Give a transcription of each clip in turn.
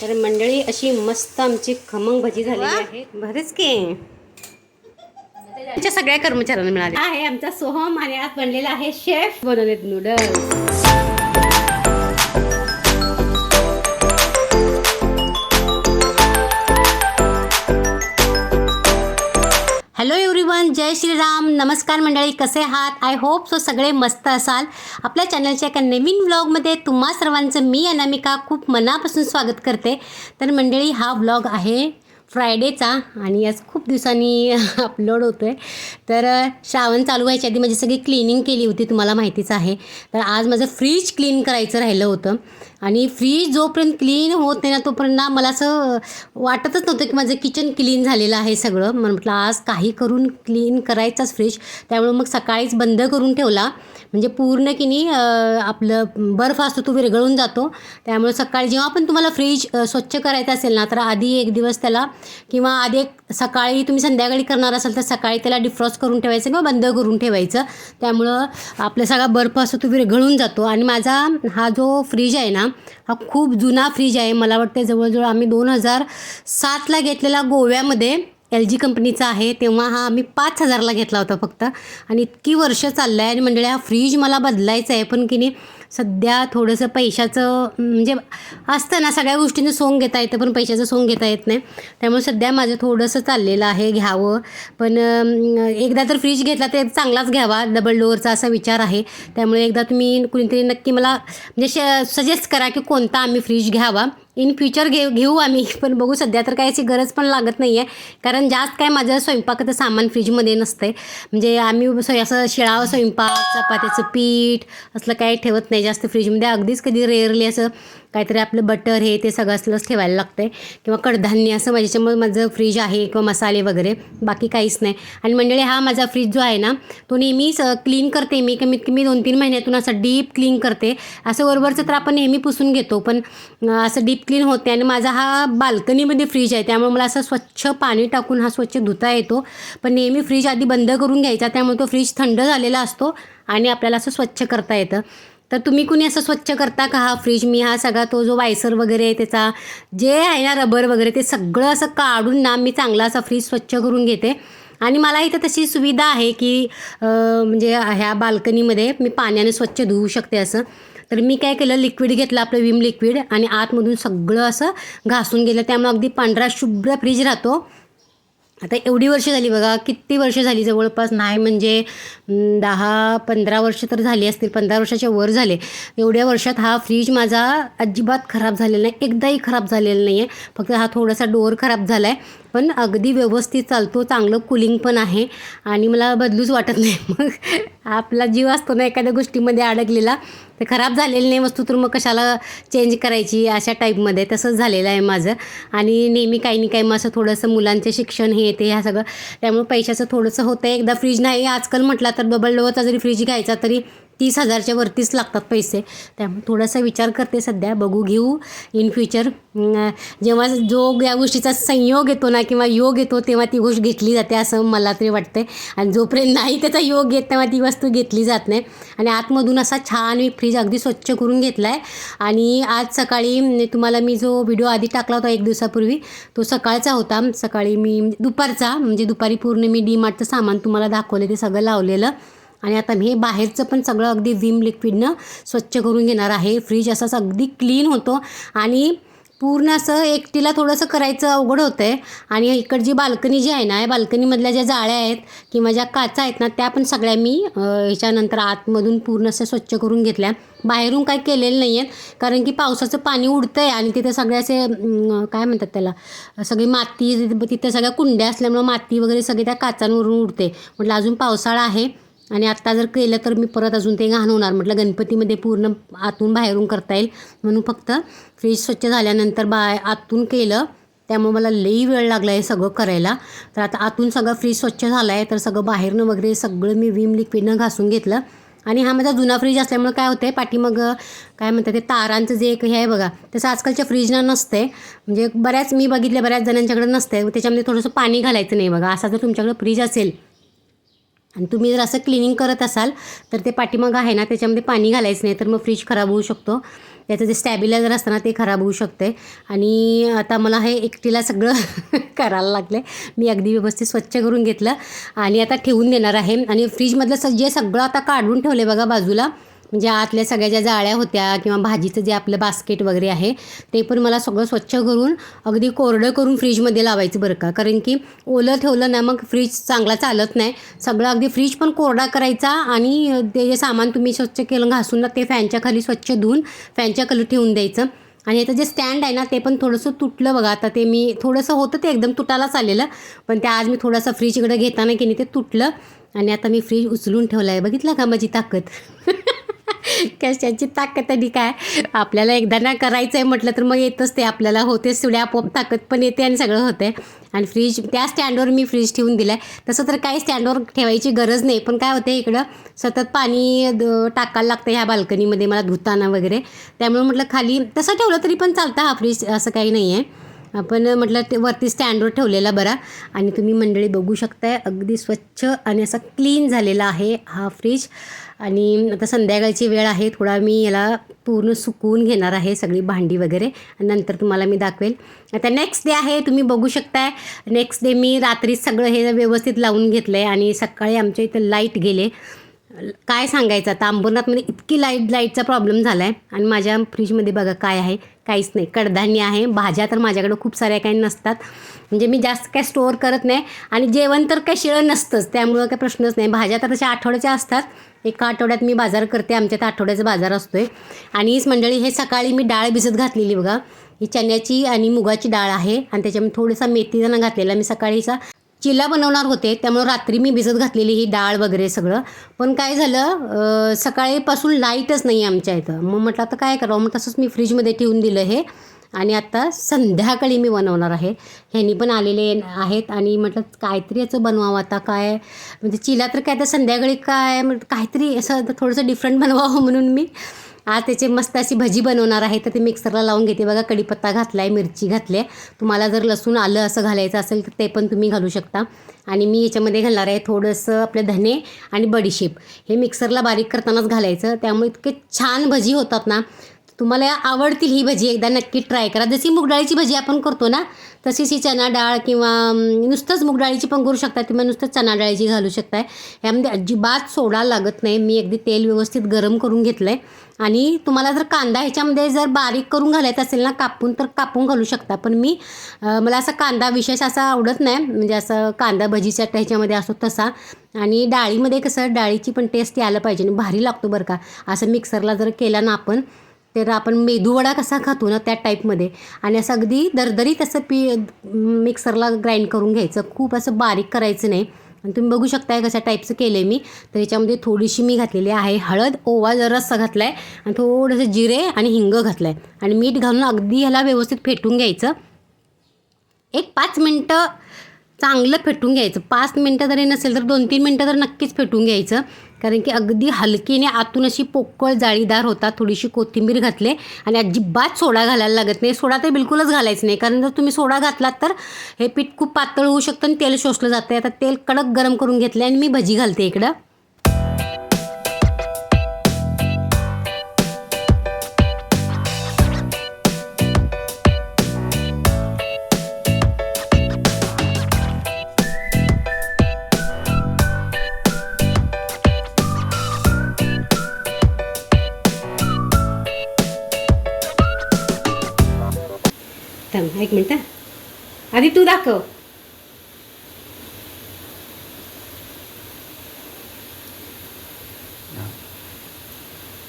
तर मंडळी अशी मस्त आमची खमंग भजी झालेली आहे. बरेच की. आमच्या सगळ्या कर्मचाऱ्यांना मिळाले. आहे आमचा सोहम आणि आज बनलेला आहे शेफ बनवलेत नूडल्स जय श्रीराम नमस्कार मंडळी कसे आहात? आय होप सो सगळे मस्त असाल. आपल्या चॅनलच्या एका नवीन व्लॉगमध्ये तुम्हा सर्वांचं मी अनामिका खूप मनापासून स्वागत करते. तर मंडळी हा व्लॉग आहे फ्रायडेचा आणि आज खूप दिवसांनी अपलोड होतो आहे तर श्रावण चालू व्हायच्या आधी माझी सगळी क्लिनिंग केली होती तुम्हाला माहितीच आहे. तर आज माझं फ्रीज क्लीन करायचं राहिलं होतं. आणि फ्रीज जोपर्यंत क्लीन होत नाही ना तोपर्यंत ना मला असं वाटतच नव्हतं की माझं किचन क्लीन झालेलं आहे सगळं. मग म्हटलं आज काही करून क्लीन करायचाच फ्रीज त्यामुळे मग सकाळीच बंद करून ठेवला. म्हणजे पूर्ण की नाही आपलं बर्फ असतो तो विरघळून जातो. त्यामुळे सकाळी जेव्हा पण तुम्हाला फ्रीज स्वच्छ करायचं असेल ना तर आधी एक दिवस त्याला किंवा आधी एक सकाळी तुम्ही संध्याकाळी करणार असाल तर सकाळी त्याला डिफ्रॉस्ट करून ठेवायचं किंवा बंद करून ठेवायचं. त्यामुळं आपला सगळा बर्फ असतो तो विरघळून जातो. आणि माझा हा जो फ्रीज आहे ना हा खूप जुना फ्रीज आहे. मला वाटतं जवळजवळ आम्ही दोन हजार सातला घेतलेला गोव्यामध्ये एल जी कंपनीचा आहे. तेव्हा हा आम्ही पाच हजारला घेतला होता फक्त. आणि इतकी वर्ष चाललं आहे आणि म्हणजे हा फ्रीज मला बदलायचा आहे. पण की नाही सध्या थोडंसं पैशाचं म्हणजे असतं ना सगळ्या गोष्टींचं सोंग घेता येतं पण पैशाचं सोंग घेता येत नाही. त्यामुळे सध्या माझं थोडंसं चाललेलं आहे घ्यावं. पण एकदा तर फ्रीज घेतला तर चांगलाच घ्यावा डबल डोअरचा असा विचार आहे. त्यामुळे एकदा तुम्ही कुणीतरी नक्की मला म्हणजे श सजेस्ट करा की कोणता आम्ही फ्रीज घ्यावा. इन फ्युचर घे घेऊ आम्ही. पण बघू सध्या तर काय याची गरज पण लागत नाही आहे कारण जास्त काय माझं स्वयंपाकाचं सामान फ्रीजमध्ये नसतं आहे म्हणजे आम्ही स्वय- असं शिळा स्वयंपाक चपात्याचं पीठ असलं काही ठेवत नाही जास्त फ्रीजमध्ये. अगदीच कधी रेअरली असं काहीतरी आपलं बटर हे ते सगळं असलंच ठेवायला लागतं आहे किंवा कडधान्य असं माझ्याच्यामुळे माझं फ्रीज आहे किंवा मसाले वगैरे बाकी काहीच नाही. आणि मंडळी हा माझा फ्रीज जो आहे ना तो नेहमीच क्लीन करते मी. कमीत कमी दोन तीन महिन्यातून असं डीप क्लीन करते. असं वरवरचं तर आपण नेहमी पुसून घेतो पण असं डीप क्लीन होते आणि माझा हा बाल्कनीमध्ये फ्रीज आहे. त्यामुळे मला असं स्वच्छ पाणी टाकून हा स्वच्छ धुता येतो. पण नेहमी फ्रीज आधी बंद करून घ्यायचा. त्यामुळे तो फ्रीज थंड झालेला असतो आणि आपल्याला असं स्वच्छ करता येतं. तर तुम्ही कुणी असं स्वच्छ करता का? हा फ्रीज मी हा सगळा तो जो वायसर वगैरे आहे त्याचा जे आहे ना रबर वगैरे ते सगळं असं काढून ना मी चांगला असा फ्रीज स्वच्छ करून घेते. आणि मला इथं तशी सुविधा आहे की म्हणजे ह्या बाल्कनीमध्ये मी पाण्याने स्वच्छ धुवू शकते असं. तर मी काय केलं लिक्विड घेतलं आपलं विम लिक्विड आणि आतमधून सगळं असं घासून गेलं त्यामुळे अगदी पांढरा शुभ्र फ्रीज राहतो. आता एवढी वर्ष झाली बघा किती वर्ष झाली जवळपास? नाही म्हणजे दहा पंधरा वर्ष तर झाली असतील पंधरा वर्षाच्या वर झाले. एवढ्या वर्षात हा फ्रीज माझा अजिबात खराब झालेला नाही एकदाही खराब झालेला नाही आहे फक्त हा थोडासा डोअर खराब झाला आहे पण अगदी व्यवस्थित चालतो चांगलं कुलिंग पण आहे. आणि मला बदलूच वाटत नाही. मग आपला जीव असतो ना एखाद्या गोष्टीमध्ये अडकलेला ते खराब झालेली नाही वस्तू तर मग कशाला चेंज करायची अशा टाईपमध्ये तसंच झालेलं आहे माझं. आणि नेहमी काही नाही काही मग असं थोडंसं मुलांचे शिक्षण हे ते ह्या सगळं. त्यामुळे पैशाचं थोडंसं होतं आहे एकदा फ्रीज नाही आजकाल म्हटला तर बबल डोअरचा जरी फ्रीज घ्यायचा तरी तीस हजारच्या वरतीच लागतात पैसे. त्यामुळे थोडासा विचार करते सध्या बघू घेऊ इन फ्युचर जेव्हा जो या गोष्टीचा संयोग येतो ना किंवा योग येतो तेव्हा ती गोष्ट घेतली जाते असं मला तरी वाटते आणि जोपर्यंत नाही त्याचा योग येत तेव्हा ती वस्तू घेतली जात नाही. आणि आतमधून असा छान मी फ्रीज अगदी स्वच्छ करून घेतला आहे आणि आज सकाळी म्हणजे तुम्हाला मी जो व्हिडिओ आधी टाकला होता एक दिवसापूर्वी तो सकाळचा होता. सकाळी मी दुपारचा म्हणजे दुपारी पूर्ण मी डी मार्टचं सामान तुम्हाला दाखवले ते सगळं लावलेलं. आणि आता मी हे बाहेरचं पण सगळं अगदी विम लिक्विडनं स्वच्छ करून घेणार आहे. फ्रीज असाच अगदी क्लीन होतो. आणि पूर्ण असं एकटीला थोडंसं करायचं अवघड होतं आहे आणि इकडची बाल्कनी जी आहे ना या बाल्कनीमधल्या ज्या जाळ्या आहेत किंवा ज्या काचा आहेत ना त्या पण सगळ्या मी ह्याच्यानंतर आतमधून पूर्ण असं स्वच्छ करून घेतल्या. बाहेरून काय केलेलं नाही आहेत कारण की पावसाचं पाणी उडतं आहे आणि तिथे सगळे असे काय म्हणतात त्याला सगळी माती तिथे सगळ्या कुंड्या असल्यामुळं माती वगैरे सगळी त्या काचांवरून उडते. म्हटलं अजून पावसाळा आहे. आणि आत्ता जर केलं तर मी परत अजून ते घाण होणार म्हटलं गणपतीमध्ये पूर्ण आतून बाहेरून करता येईल. म्हणून फक्त फ्रीज स्वच्छ झाल्यानंतर बा आतून केलं. त्यामुळे मला लई वेळ लागला आहे सगळं करायला. तर आता आतून सगळं फ्रीज स्वच्छ झालं आहे तर सगळं बाहेरनं वगैरे सगळं मी विम लिक्विडनं घासून घेतलं. आणि हा माझा जुना फ्रीज असल्यामुळे काय होतं आहे पाठी मग काय म्हणतात ते तारांचं जे एक हे आहे बघा तसं आजकालच्या फ्रीजना नसते म्हणजे बऱ्याच मी बघितल्या बऱ्याच जणांच्याकडे नसते त्याच्यामध्ये थोडंसं पाणी घालायचं नाही बघा. असा जर तुमच्याकडे फ्रीज असेल आणि तुम्ही जर असं क्लिनिंग करत असाल तर ते पाठीमागं आहे ना त्याच्यामध्ये पाणी घालायचं नाही तर मग फ्रीज खराब होऊ शकतो. त्याचं जे स्टॅबिलायझर असतं ना ते खराब होऊ शकते. आणि आता मला हे एकटीला सगळं करायला लागले मी अगदी व्यवस्थित स्वच्छ करून घेतलं. आणि आता ठेवून देणार आहे. आणि फ्रीजमधलं स जे सगळं आता काढून ठेवलं आहे बघा बाजूला म्हणजे आतल्या सगळ्या ज्या जाळ्या होत्या किंवा भाजीचं जे आपलं बास्केट वगैरे आहे ते पण मला सगळं स्वच्छ करून अगदी कोरडं करून फ्रीजमध्ये लावायचं बरं का. कारण की ओलं ठेवलं ना मग फ्रीज चांगला चालत नाही. सगळं अगदी फ्रीज पण कोरडा करायचा आणि ते जे सामान तुम्ही स्वच्छ केलं घासून ना ते फॅनच्या खाली स्वच्छ धुवून फॅनच्या खाली ठेवून द्यायचं. आणि याचं जे स्टँड आहे ना ते पण थोडंसं तुटलं बघा. आता ते मी थोडंसं होतं ते एकदम तुटायलाच आलेलं पण ते आज मी थोडंसं फ्रीज इकडं घेताना की नाही ते तुटलं. आणि आता मी फ्रीज उचलून ठेवलं आहे. बघितलं का माझी ताकद? कशाची ताकद आणि काय? आपल्याला एकदा ना करायचं आहे म्हटलं तर मग येतच ते आपल्याला होतेच तेवढी आपोआप ताकद पण येते आणि सगळं होतं आणि फ्रीज त्या स्टँडवर मी फ्रीज ठेवून दिलं आहे तसं तर काही स्टँडवर ठेवायची गरज नाही पण काय होते इकडं सतत पाणी द- टाकायला लागतं ह्या बाल्कनीमध्ये मला धुताना वगैरे. त्यामुळे म्हटलं खाली तसं ठेवलं तरी पण चालतं हा फ्रीज असं काही नाही आहे आपण म्हटलं ते वरती स्टँडवर ठेवलेला बरा. आणि तुम्ही मंडळी बघू शकताय अगदी स्वच्छ आणि असा क्लीन झालेला आहे हा फ्रीज. आणि आता संध्याकाळची वेळ आहे थोडा मी याला पूर्ण सुकवून घेणार आहे सगळी भांडी वगैरे. आणि नंतर तुम्हाला मी दाखवेल. आता नेक्स्ट डे आहे तुम्ही बघू शकताय. नेक्स्ट डे मी रात्रीच सगळं हे व्यवस्थित लावून घेतलं आहे आणि सकाळी आमच्या इथं लाइट गेले. काय सांगायचं आता? अंबरनाथमध्ये इतकी लाइट लाईटचा प्रॉब्लेम झाला आहे आणि माझ्या फ्रीजमध्ये बघा काय आहे काहीच नाही. कडधान्य आहे भाज्या तर माझ्याकडे खूप साऱ्या काही नसतात. म्हणजे मी जास्त काय स्टोअर करत नाही. आणि जेवण तर काही शिळं नसतंच. त्यामुळं काही प्रश्नच नाही. भाज्या तर तशा आठवड्याच्या असतात. एका आठवड्यात मी बाजार करते. आमच्यात आठवड्याचा बाजार असतो आहे आणि हीच मंडळी हे सकाळी मी डाळ भिजत घातलेली बघा. ही चण्याची आणि मुगाची डाळ आहे. आणि त्याच्यामध्ये थोडासा मेथीदाणा घातलेला. मी सकाळीचा चिला बनवणार होते त्यामुळं रात्री मी भिजत घातलेली ही डाळ वगैरे सगळं. पण काय झालं सकाळीपासून लाईटच नाही आहे आमच्या इथं. मग म्हटलं आता काय करावं? मग तसंच मी फ्रीजमध्ये ठेवून दिलं हे. आणि आता संध्याकाळी मी बनवणार आहे. ह्यांनी पण आलेले आहेत आणि म्हटलं काहीतरी याचं बनवावं आता काय? म्हणजे चिला तर काय तर संध्याकाळी काय म्हटलं काहीतरी असं थोडंसं डिफरंट बनवावं म्हणून मी. आज त्याचे मस्त अशी भजी बनवणार आहे. तर ते मिक्सरला लावून घेते बघा. कढीपत्ता घातला आहे मिरची घातली आहे. तुम्हाला जर लसूण आलं असं घालायचं असेल तर ते पण तुम्ही घालू शकता. आणि मी याच्यामध्ये घालणार आहे थोडंसं आपले धने आणि बडीशेप. हे मिक्सरला बारीक करतानाच घालायचं. त्यामुळे इतके छान भजी होतात ना. तुम्हाला आवडतील ही भजी एकदा नक्की ट्राय करा. जशी मुगडाळीची भजी आपण करतो ना तशीच ही चना डाळ किंवा नुसतंच मुगडाळीची पण करू शकता किंवा नुसतंच चना डाळीची घालू शकताय. यामध्ये अजिबात सोडा लागत नाही. मी अगदी तेल व्यवस्थित गरम करून घेतलं आहे आणि तुम्हाला जर कांदा ह्याच्यामध्ये जर बारीक करून घालायचा असेल ना कापून तर कापून घालू शकता. पण मी मला असा कांदा विशेष असा आवडत नाही. म्हणजे असं कांदा भजीच्या ह्याच्यामध्ये असतो तसा. आणि डाळीमध्ये कसं डाळीची पण टेस्ट यायला पाहिजे आणि भारी लागतो बरं का. असं मिक्सरला जर केला ना आपण तर आपण मेदूवडा कसा खातो ना त्या टाईपमध्ये. आणि असं अगदी दरदरीत असं पी मिक्सरला ग्राइंड करून घ्यायचं. खूप असं बारीक करायचं नाही. आणि तुम्ही बघू शकताय कशा टाईपचं केलं आहे मी. तर याच्यामध्ये थोडीशी मी घातलेली आहे हळद ओवा जरासा घातला आहे आणि थोडंसं जिरे आणि हिंग घातलं आहे आणि मीठ घालून अगदी ह्याला व्यवस्थित फेटून घ्यायचं. एक पाच मिनटं चांगलं फेटून घ्यायचं. पाच मिनटं जरी नसेल तर दोन तीन मिनटं तर नक्कीच फेटून घ्यायचं. कारण की अगदी हलकीने आतून अशी पोकळ जाळीदार होतात थोडीशी कोथिंबीर घातले आणि अजिबात सोडा घालायला लागत नाही. सोडा तर बिलकुलच घालायचं नाही. कारण जर तुम्ही सोडा घातलात तर हे पीठ खूप पातळ होऊ शकतं आणि तेल शोषलं जातं आता तेल कडक गरम करून घेतलं आणि मी भजी घालते इकडं. थांब एक मिनटं आधी तू दाखव.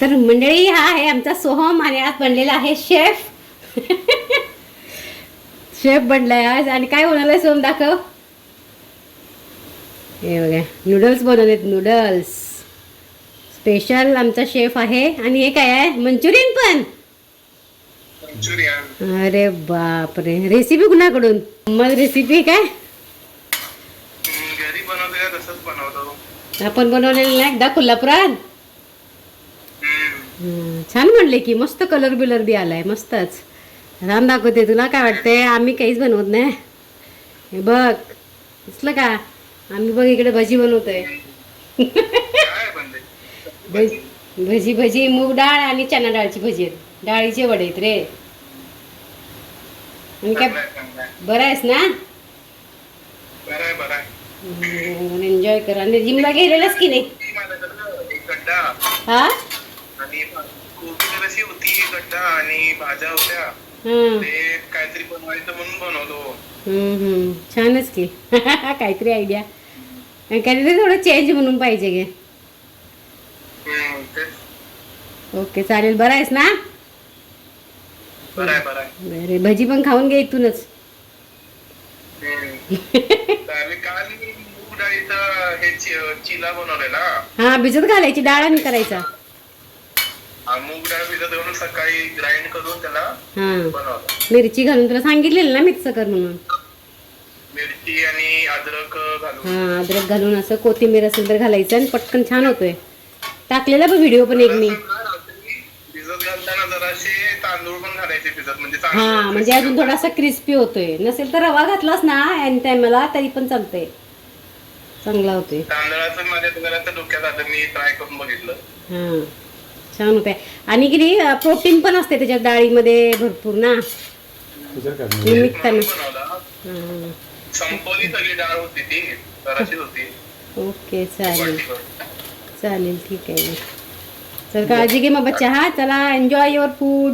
तर मंडळी हा आहे आमचा सोहम आणि आज बनलेला आहे शेफ. शेफ बनलाय आज. आणि काय बनवलंय सोहम दाखव. हे बघा नूडल्स बनवलेत नूडल्स स्पेशल आमचा शेफ आहे. आणि हे काय आहे? मंचुरियन पण. मंचुरियन अरे बापरे. रेसिपी कुणाकडून? मग रेसिपी काय? घरी तसंच बनवतो आपण बनवलेलं नाही एकदा कोल्हापुरात छान म्हणले की मस्त कलर बिलर बी आलाय मस्तच. राम दाखवते तुला काय वाटतंय? आम्ही काहीच बनवत नाही. हे बघ दिसलं का? आम्ही बघ इकडे भजी बनवतोय. भजी भजी मूग डाळ आणि चना डाळची भजी आहेत. डाळीचे वडे आहेत रे. आणि काय. बरं आहेस ना? एन्जॉय कर. आणि जिमला गेलेलास की नाही? ती माझ्याकडं एक गड्डा. हा? आणि कोबी कशी होती एक गड्डा आणि भाज्या होत्या. ते काहीतरी बनवायचं म्हणून बनवलो. हम्म, हम्म. छानच की. काहीतरी आयडिया काहीतरी थोडं चेंज म्हणून पाहिजे गे. ओके चालेल. बरं आहेस ना? बरं आहे बरं आहे. अरे भजी पण खाऊन घे इथूनच. हम्म. चालेल. काल मी मूग डाळीचं हे चि- चिला बनवलेला हा भिजत घालायची डाळ आणि करायचा. हा, मूग डाळ भिजत घालून सकाळी ग्राइंड करून त्याला हा. बनवलं. मिरची घालून तुला सांगितलेलं ना मिक्स कर म्हणून. मिरची आणि अद्रक घालून. हा अद्रक घालून असं कोथिंबीर असेल तर घालायचं आणि पटकन छान होतोय. टाकलेला पण व्हिडिओ पण एक मी. रात्री भिजत घालताना जराशे तांदूळ पण घालायचे भिजत म्हणजे हा चांगलं म्हणजे अजून थोडासा क्रिस्पी होतोय. नसेल तर रवा घातलास ना आणि टायमाला तरी पण चालतंय. चांगला होतोय. तांदळाचं माझ्या डोक्यात आलं मी ट्राय करून बघितलं. हा छान होत आहे आणि किती प्रोटीन पण असते त्याच्यात डाळीमध्ये भरपूर ना? निमित्तानं म्हणून बनवला? हा. संपवली सगळी डाळ होती ती जराशीच होती. ओके चालेल. वाटीभर. चालेल ठीक आहे. चल काळजी घे मग बच्चा हा. चला enjoy your food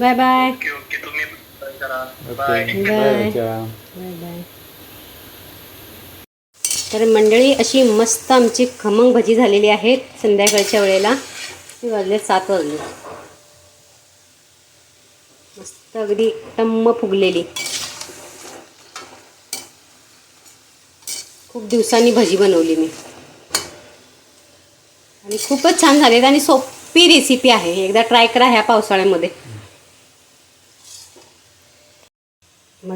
bye bye okay okay तुम्ही okay bye bye bye bye bye तर मंडळी अशी मस्त आमची खमंग भजी झालेली आहेत संध्याकाळच्या वेळेला. ते वाजले सात वाजले. मस्त अगदी टम्म फुगलेली. खूप दिवसांनी भजी बनवली मी. आणि खूपच छान झालेत आणि सोपी रेसिपी आहे. एकदा ट्राय करा ह्या पावसाळ्यामध्ये.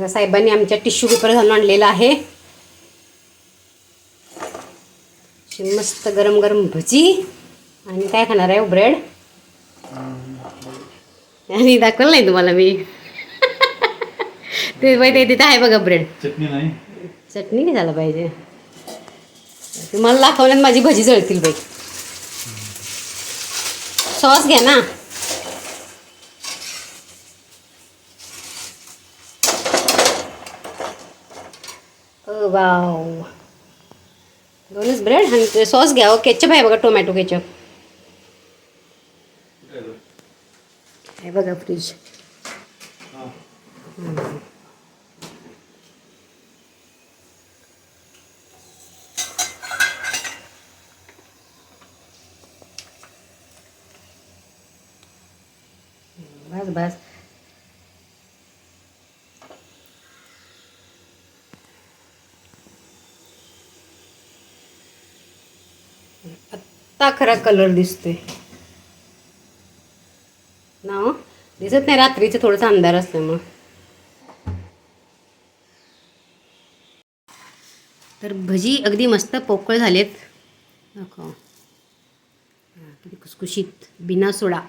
साहेबांनी आमच्या टिश्यू पेपर घालून आणलेला आहे. मस्त गरम गरम भजी. आणि काय खाणार आहे ब्रेड? आणि दाखवलं नाही तुम्हाला मी. ते बाई ते तिथे आहे बघा ब्रेड. चटणी नाही. चटणी नाही झालं पाहिजे. तुम्हाला दाखवल्यात माझी भजी जळतील बाई. सॉस घ्या ना. ब्रेड आणि सॉस घ्या केचप आहे बघा टोमॅटो केचप। फ्रीज। बस बस। आत्ता खरा कलर दिसतोय. ना हो? दिसत नाही रात्रीचं थोडंसं अंधार असल्यामुळं. तर भजी अगदी मस्त पोकळ झालेत. दाखव. हा, किती बिना सोडा.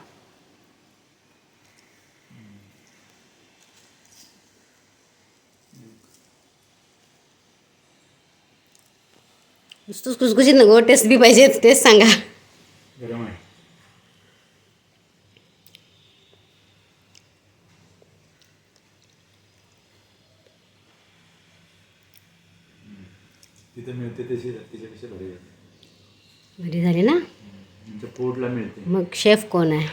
नुसतंच खुसखुशीत नको टेस्ट बी पाहिजे टेस्ट सांगा. गरम आहे तिथे मिळते तशी तिच्यापेक्षा बरी आहे बरी झाली ना? पोटला मिळते. मग शेफ कौन है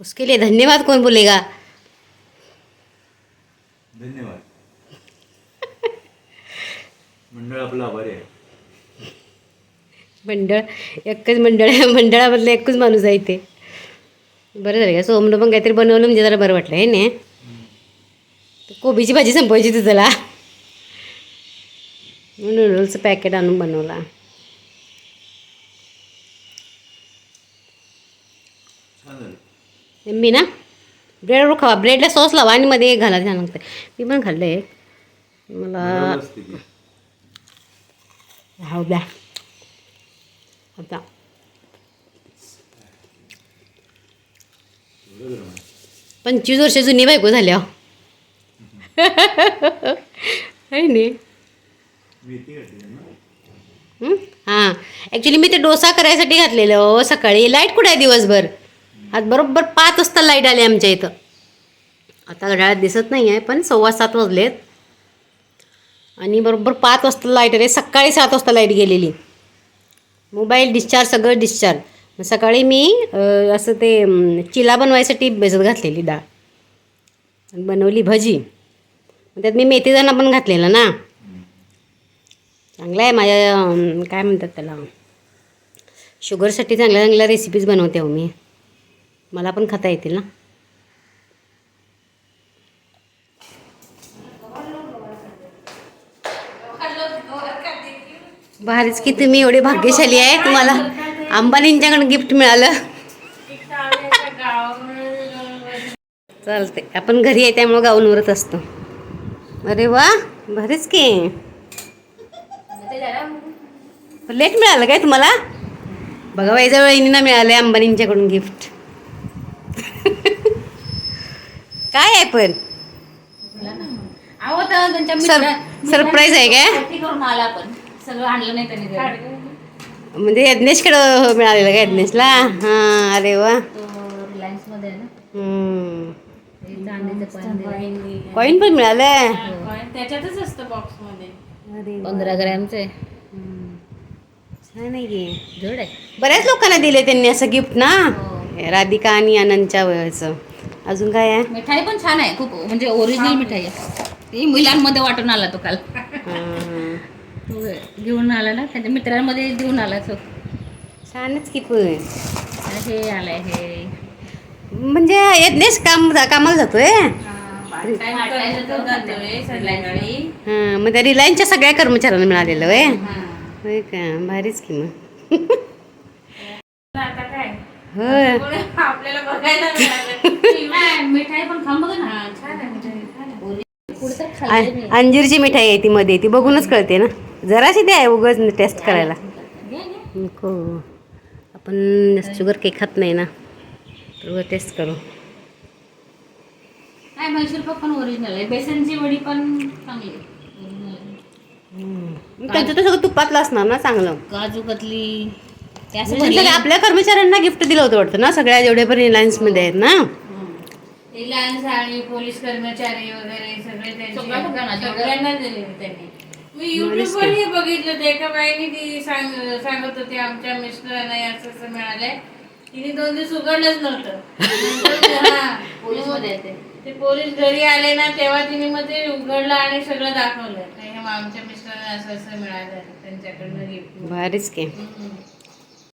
उसके लिए धन्यवाद कौन बोलेगा? मंडळ आपलं आभारी आहे. मंडळ एकच मंडळ मंडळामधलं एकच माणूस आहे इथे. बरं झालं का? सोमनं पण काहीतरी बनवलं म्हणजे जरा बरं वाटलं आहे ना तर कोबीची भाजी संपवायची तुझला नूडल्सचं पॅकेट आणून बनवला. मी ना ब्रेडवर खावा. ब्रेडला सॉस लावा आणि मध्ये घाला छान लागतं मी पण खाल्लं आहे मला राहू द्या आता पंचवीस वर्ष जुनी बायको झाल्या आहे नी? हां? ॲक्च्युली मी ते डोसा करायसाठी घातलेलं हो सकाळी. लाइट कुठे आहे दिवसभर? आज बरोबर पाच वाजता लाइट आली आमच्या इथं. आता घड्याळात दिसत नाही आहे पण सव्वा सात वाजलेत. आणि बरोबर पाच वाजता लाइट आहे सकाळी सात वाजता लाइट गेलेली. मोबाईल डिस्चार्ज सगळं डिस्चार्ज मग सकाळी मी असं ते चिला बनवायसाठी भिजत घातलेली डाळ. बनवली भजी. मग त्यात मी मेथीदाणा पण घातलेला ना. चांगलं आहे माझ्या काय म्हणतात त्याला? शुगरसाठी चांगल्या चांगल्या रेसिपीज बनवते हो मी. मला पण खाता येतील ना. भारीच की तुम्ही एवढे भाग्यशाली आहे तुम्हाला अंबानींच्याकडून गिफ्ट मिळालं. चालते आपण घरी आहे त्यामुळं गाऊनवरच असतो. अरे वा भारीच की. लेट मिळालं काय तुम्हाला? बघा वैजा वहिनींना मिळालं आहे अंबानींच्याकडून गिफ्ट काय आहे पण? सरप्राईज आहे काय? पार्टी करून आला आपण सगळं आणलं नाही त्यांनी घरी. म्हणजे यज्ञेशकडं मिळालेलं का यज्ञेशला हां अरे वा. तो रिलायन्समध्ये आहे ना. हम्म. ते चांदीचं coin दिलंय. कॉईन पण मिळालं त्याच्यातच असतं बॉक्समध्ये अरे. पंधरा ग्रॅमचे. छान आहे की. जड आहे. बऱ्याच लोकांना दिले त्यांनी असं गिफ्ट ना? हो. राधिका आणि आनंदच्या वयाचं अजून काय आहे? मिठाई पण छान आहे खूप. म्हणजे ओरिजिनल मिठाई आहे. ती मुलांमध्ये वाटून आला तो काल. हां. तो घेऊन आला ना? त्याच्या मित्रांमध्ये घेऊन आला तो. छानच की पण. हे आलाय हे. म्हणजे यज्ञेश काम कामाला जातोय? हां मग त्या रिलायन्सच्या सगळ्या कर्मचाऱ्यांना मिळालेलं वय होय का? भारीच की मग. आता काय? होय. मिठाई पण खाऊन बघा ना. हा, आहे आहे. अंजीरची मिठाई आहे ती मध्ये ती बघूनच कळते ना. जराशी द्या उगाच टेस्ट करायला. नको. आपण शुगर केक खात नाही ना तर टेस्ट करू. काय मैसूर पाक पण ओरिजिनल आहे. बेसनची वडी पण चांगली आहे. Original आहे. त्यांचं तर सगळं तुपातलं असणार ना चांगलं. काजू कतली म्हणजे आपल्या कर्मचाऱ्यांना गिफ्ट दिलं होतं वाटतं ना सगळ्या जेवढे पण रिलायन्समध्ये आहेत ना. रिलायन्स आणि पोलीस कर्मचारी वगैरे सगळे सगळ्यांना दिले त्यांनी. मी युट्यूब वर हे बघितलं ते. एका बाईने ती सांग सांगत होती आमच्या मिस्टरांना हे असं असं मिळालंय. तिने दोन दिवस उघडलंच नव्हतं. हा, पोलीसमध्ये ते. ते पोलीस घरी आले ना तेव्हा तिने मग ते उघडलं आणि सगळं दाखवलं. हे आमच्या मिस्टरांना असं असं मिळालं त्यांच्याकडनं गिफ्ट भारीच की.